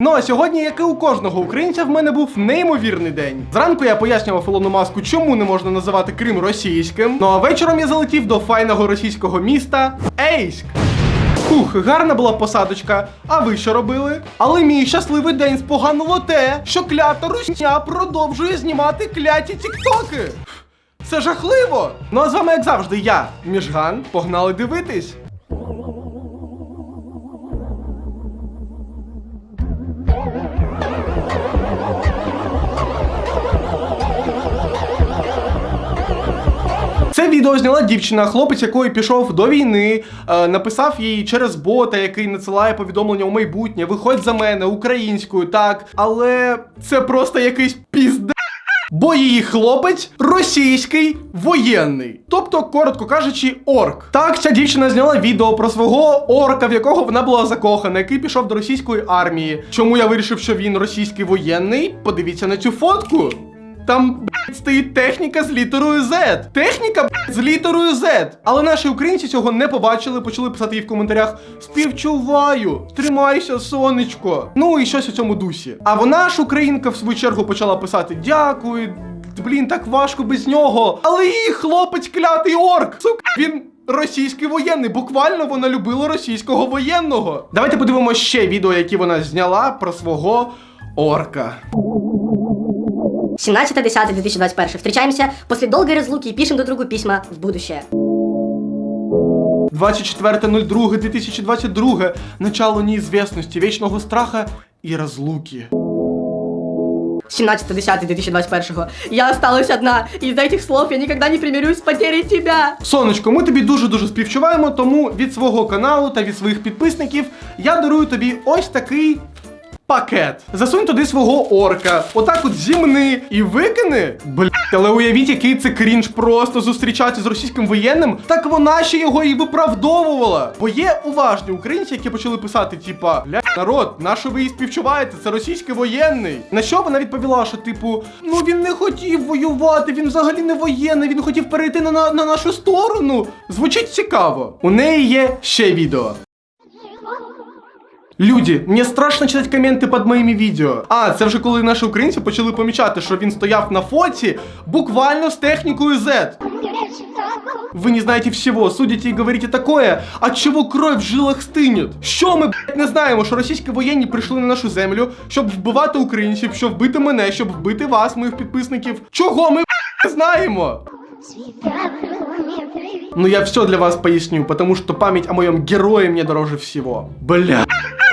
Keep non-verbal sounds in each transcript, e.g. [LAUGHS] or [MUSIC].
Ну а сьогодні, як і у кожного українця, в мене був неймовірний день. Зранку я пояснював Ілону Маску, чому не можна називати Крим російським. Ну а вечором я залетів до файного російського міста Ейськ. Фух, гарна була посадочка. А ви що робили? Але мій щасливий день споганило те, що клята русня продовжує знімати кляті тіктоки. Це жахливо! Ну а з вами, як завжди, я, Міжган. Погнали дивитись. Зняла дівчина, хлопець, який пішов до війни, е, написав їй через бота, який надсилає повідомлення у майбутнє. Виходь за мене українською, так. Але це просто якийсь пізде. Бо її хлопець російський воєнний, тобто, коротко кажучи, орк. Так, ця дівчина зняла відео про свого орка, в якого вона була закохана, який пішов до російської армії. Чому я вирішив, що він російський воєнний? Подивіться на цю фотку. Там блядь, стоїть техніка з літерою Z. Техніка блядь, з літерою Z. Але наші українці цього не побачили, почали писати їй в коментарях: співчуваю, тримайся, сонечко. Ну і щось у цьому дусі. А вона ж українка в свою чергу почала писати дякую. Блін, так важко без нього. Але її хлопець клятий орк. Сука, він. Російський воєнний, буквально вона любила російського воєнного. Давайте подивимося ще відео, які вона зняла про свого орка. 17.10.2021. Встречаемся после долгой разлуки и пишем друг другу письма в будущее. 24.02.2022. Начало неизвестности, вечного страха и разлуки. 17.10.2021. Я осталась одна, и из-за этих слов я никогда не примирюсь с потерей тебя. Сонечко, ми тобі дуже-дуже співчуваємо, тому від свого каналу та від своїх підписників я дарую тобі ось такий. Пакет. Засунь туди свого орка. Отак от зімни і викини. Блять, але уявіть, який це крінж просто зустрічатися з російським воєнним. Так вона ще його і виправдовувала. Бо є уважні українці, які почали писати, типа, блять, народ, на що ви її співчуваєте? Це російський воєнний. На що вона відповіла, що типу, ну він не хотів воювати, він взагалі не воєнний, він хотів перейти на, на, на нашу сторону. Звучить цікаво. У неї є ще відео. Люди, мені страшно читати коменти під моїми відео. А, це вже коли наші українці почали помічати, що він стояв на фоці буквально з технікою Z. Вы не знаете всего, судите и говорите такое, от чего кровь в жилах стинет. Що ми, блядь, не знаємо, що російські воєнні прийшли на нашу землю, щоб вбивати українців, щоб вбити мене, щоб вбити вас, моїх підписників. Чого ми, блядь, не знаємо? Ну я все для вас поясню, потому что память о моем герое мне дороже всего. Бля.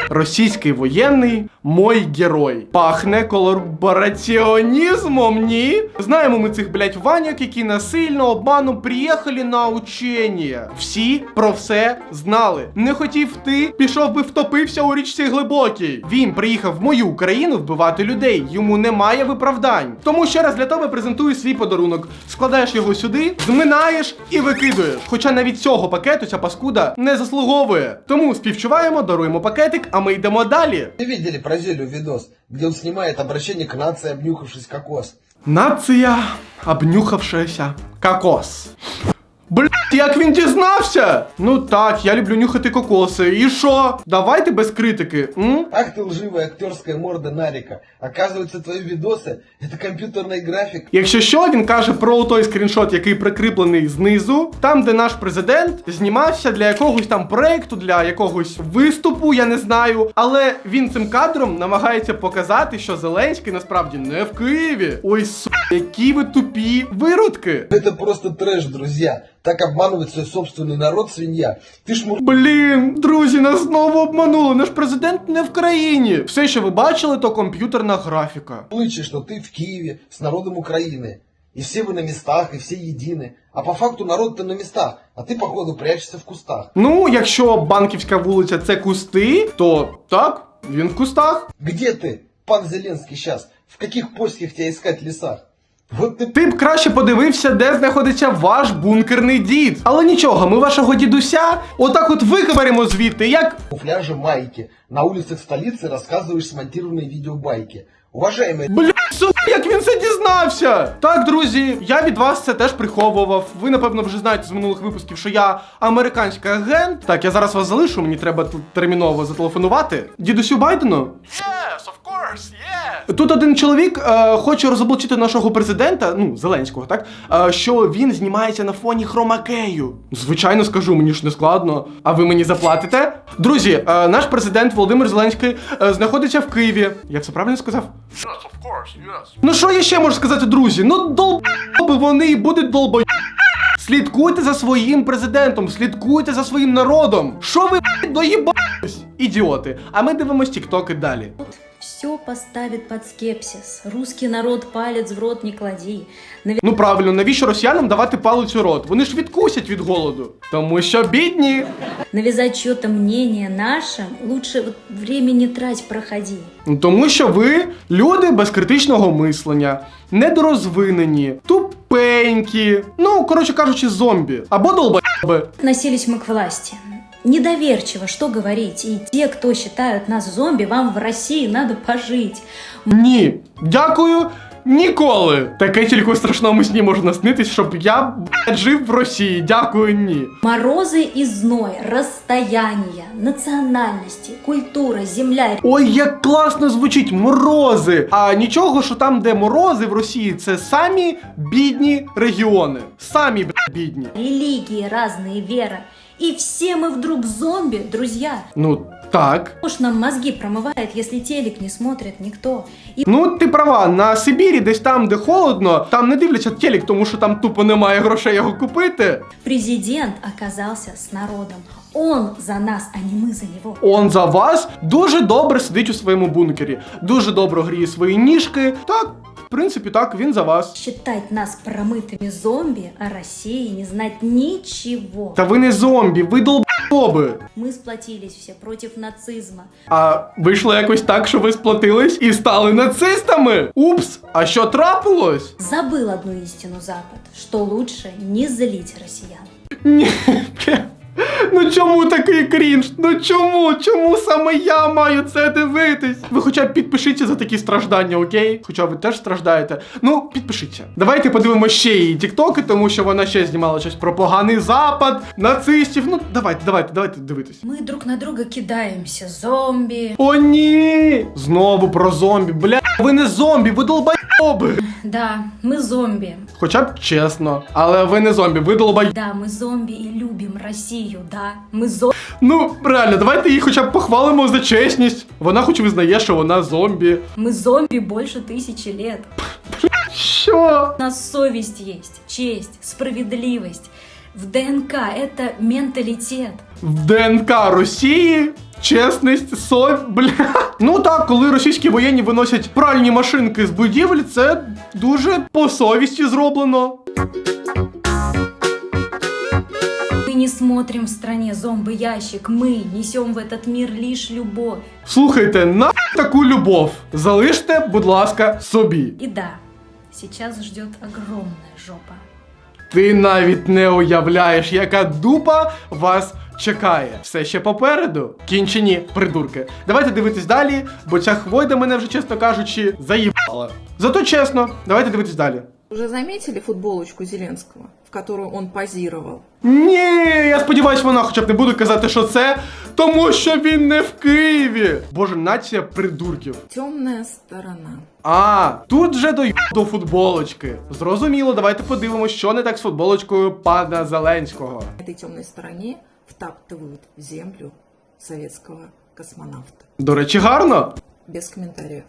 Російський воєнний мой герой. Пахне колабораціонізмом, ні? Знаємо ми цих, блять, ваняк, які насильно обманом приїхали на учення. Всі про все знали. Не хотів ти, пішов би втопився у річці глибокій. Він приїхав в мою Україну вбивати людей. Йому немає виправдань. Тому ще раз для тебе презентую свій подарунок. Складаєш його сюди, зминаєш і викидуєш. Хоча навіть цього пакету ця паскуда не заслуговує. Тому співчуваємо, даруємо пакетик, а ми йдемо далі. Вы видели про Зелю видос, где он снимает обращение к нации, обнюхавшись кокос? Нація, обнюхавшися кокос. Блять, як він дізнався? Ну так, я люблю нюхати кокоси. І що? Давайте без критики. М? Ах ты лживая актерская морда Нарика. Оказывается, твои видосы — это компьютерный график. Якщо що, він каже про той скріншот, який прикріплений знизу, там, де наш президент знімався для якогось там проекту, для якогось виступу, я не знаю. Але він цим кадром намагається показати, що Зеленський насправді не в Києві. Ой, су, які ви тупі виродки. Это просто трэш, друзья. Так обманывать свой собственный народ, свинья. Ты ж мур... Блін, друзі, нас знову обманули. Наш президент не в країні. Все, що ви бачили, то комп'ютерна графіка. Лучше, что ты в Киеве с народом Украины. И все вы на местах, и все едины. А по факту народ-то на местах, а ты, походу, прячешься в кустах. Ну, якщо банківська вулиця це кусти, то так, він в кустах. Где ты, пан Зеленский, сейчас? В каких польских тебя искать лесах? Вот ты Ти б краще подивився, де знаходиться ваш бункерний дід. Але нічого, ми вашого дідуся отак от виковаримо звідти, як. камуфляже майки. На улицах столицы рассказываешь смонтированные видеобайки. Уважаемые, Бля, сука, як він це дізнався? Так, друзі, я від вас це теж приховував. Ви, напевно, вже знаєте з минулих випусків, що я американський агент. Так, я зараз вас залишу, мені треба тут терміново зателефонувати. Дідусю Байдену? Yes! Тут один чоловік е, хоче розоблачити нашого президента, ну, Зеленського, так? Е, що він знімається на фоні хромакею. Звичайно, скажу, мені ж не складно. А ви мені заплатите? Друзі, е, наш президент Володимир Зеленський е, знаходиться в Києві. Я все правильно сказав? Yes, of course, yes. Ну що я ще можу сказати, друзі? Ну долбоби вони і будуть долбо. Слідкуйте за своїм президентом, слідкуйте за своїм народом. Що ви доїбались? Ідіоти. А ми дивимось тіктоки далі. Все поставит под скепсис. Русский народ палец в рот не клади. Ну правильно, навіщо росіянам давати палець у рот? Вони ж відкусять від голоду. Тому що бідні. Навязать чье-то мнение нашим лучше вот время не трать, проходи. Ну, Тому що ви люди без критичного мислення, недорозвинені, тупенькі. Ну, коротше кажучи, зомбі. Або долбоєби. Относились мы к власти Недоверчиво, что говорить. И те, кто считают нас зомби, вам в России надо пожить. Ні. Дякую. Ніколи. Таке тільки у страшному сні може наснитись, щоб я блядь, жив в Росії. Дякую, ні. Морозы и зной, расстояние, национальности, культура, земля, Ой, як класно звучить морози. А нічого, що там, де морози в Росії, це самі бідні регіони. Самі блядь, бідні. религии, разные веры. И все мы вдруг зомби, друзья. Ну так. Уж нам мозги промывает, если телек не смотрит никто. И Ну, ти права, на Сибірі, десь там, де холодно, там не дивляться телек, тому що там тупо немає грошей його купити. президент оказался с народом. Он за нас, а не мы за него. Он за вас дуже добре сидить у своєму бункері, дуже добре гріє свої ніжки. Так, в принципі, так, він за вас. Считать нас промытыми зомби, о России не знать ничего. Та ви не зомбі, ви долбоби. Мы сплотились все против нацизма. А вийшло якось так, що ви сплотились і стали нацистами? Упс, а що трапилось? Забыл одну истину Запад, что лучше не злить россиян. Ні. [LAUGHS] Ну чому такий крінж? Ну чому? Чому саме я маю це дивитись? Ви хоча б підпишіться за такі страждання, окей? Хоча ви теж страждаєте. Ну, підпишіться. Давайте подивимося ще її тіктоки, тому що вона ще знімала щось про поганий запад, нацистів. Ну, давайте, давайте, давайте дивитись. Мы друг на друга кидаемся, зомби. О, ні! Знову про зомбі. Бля, ви не зомбі, ви долбайоби. Да, мы зомби. Хоча б чесно. Але ви не зомбі, ви долбай. Да, мы зомби и любим Россию, да. Мы зомби. Ну, реально, давайте її хоча б похвалимо за чесність. Вона хоч визнає, що вона зомбі. Мы зомби больше тысячи лет. Що? У нас совесть есть, честь, справедливость. В ДНК это менталитет. В ДНК Росії чесність, сов... бля. Ну так, коли російські воєнні виносять пральні машинки з будівель, це дуже по совісті зроблено. Мы не смотрим в стране зомби-ящик, мы несем в этот мир лишь любовь. Слухайте, на таку любов. Залиште, будь ласка, собі. И да, сейчас ждет огромная жопа. Ти навіть не уявляєш, яка дупа вас чекає. Все ще попереду. Кінчені придурки. Давайте дивитись далі, бо ця хвойда мене вже, чесно кажучи, заїбала. Зато чесно, давайте дивитись далі. Уже заметили футболочку Зеленского, в которую он позировал? Ні, я сподіваюсь, вона хоча б не буде казати, що це, тому що він не в Києві. Боже, нація придурків. Темная сторона. А, тут вже до до футболочки. Зрозуміло, давайте подивимося, що не так з футболочкою пана Зеленського. Этой темной стороне втаптывают в землю советского космонавта. До речі, гарно. Без комментариев.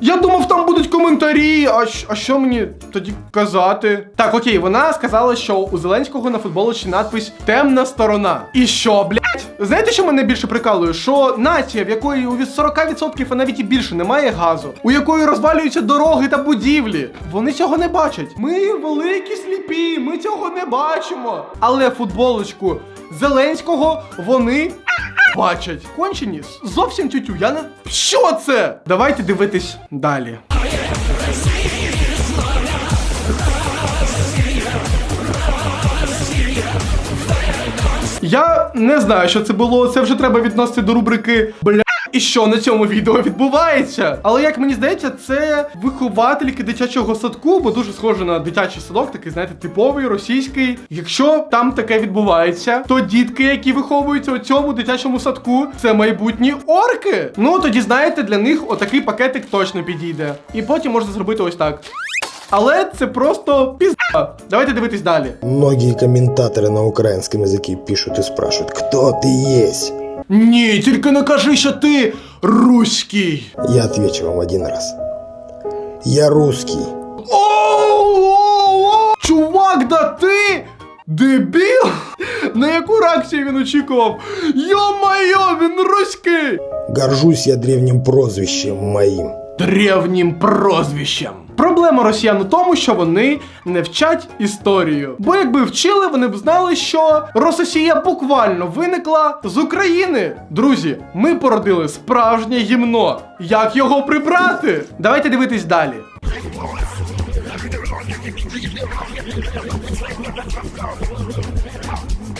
Я думав, там будуть коментарі. А, а що мені тоді казати? Так, окей, вона сказала, що у Зеленського на футболочці надпис Темна сторона. І що, блядь? Знаєте, що мене більше прикалує? Що нація, в якої у 40%, а навіть і більше немає газу, у якої розвалюються дороги та будівлі, вони цього не бачать. Ми великі сліпі, ми цього не бачимо. Але футболочку Зеленського вони бачать. Кончені зовсім тютю. Я. Що це? Давайте дивитись далі. Я не знаю, що це було. Це вже треба відносити до рубрики Бля і що на цьому відео відбувається. Але як мені здається, це виховательки дитячого садку, бо дуже схоже на дитячий садок, такий, знаєте, типовий російський. Якщо там таке відбувається, то дітки, які виховуються у цьому дитячому садку, це майбутні орки. Ну тоді знаєте, для них отакий пакетик точно підійде. І потім можна зробити ось так. Але це просто пізда. Давайте дивитись далі. Многие комментаторы на украинском языке пишут и спрашивают, кто ты есть? Ні, тільки не кажи, що ти руський. Я отвечу вам один раз. Я русский. О-о-о! Чувак, да ти дебіл? На яку реакцію він очікував? Йо-майо, він руський! Горжусь я древним прозвищем моим. Древнім прозвищем. Проблема росіян у тому, що вони не вчать історію. Бо якби вчили, вони б знали, що Рососія буквально виникла з України. Друзі, ми породили справжнє гімно. Як його прибрати? Давайте дивитись далі.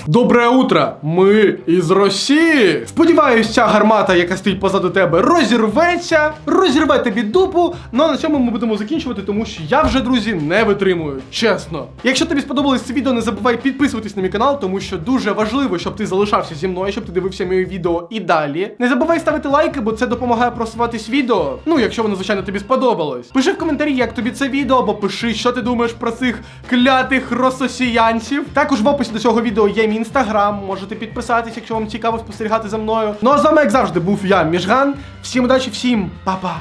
Добре утро! Ми із Росії. Сподіваюсь, ця гармата, яка стоїть позаду тебе, розірветься, розірве тобі дупу. Ну а на цьому ми будемо закінчувати, тому що я вже, друзі, не витримую. Чесно. Якщо тобі сподобалось це відео, не забувай підписуватись на мій канал, тому що дуже важливо, щоб ти залишався зі мною, щоб ти дивився мої відео і далі. Не забувай ставити лайки, бо це допомагає просуватись відео. Ну, якщо воно, звичайно, тобі сподобалось. Пиши в коментарі, як тобі це відео, або пиши, що ти думаєш про цих клятих рососіянців. Також в описі до цього відео є мій інстаграм. Можете підписатись, якщо вам цікаво спостерігати за мною. Ну а з вами, як завжди, був я, Міжган. Всім удачі, всім па-па.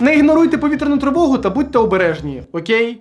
Не ігноруйте повітряну тривогу та будьте обережні, окей?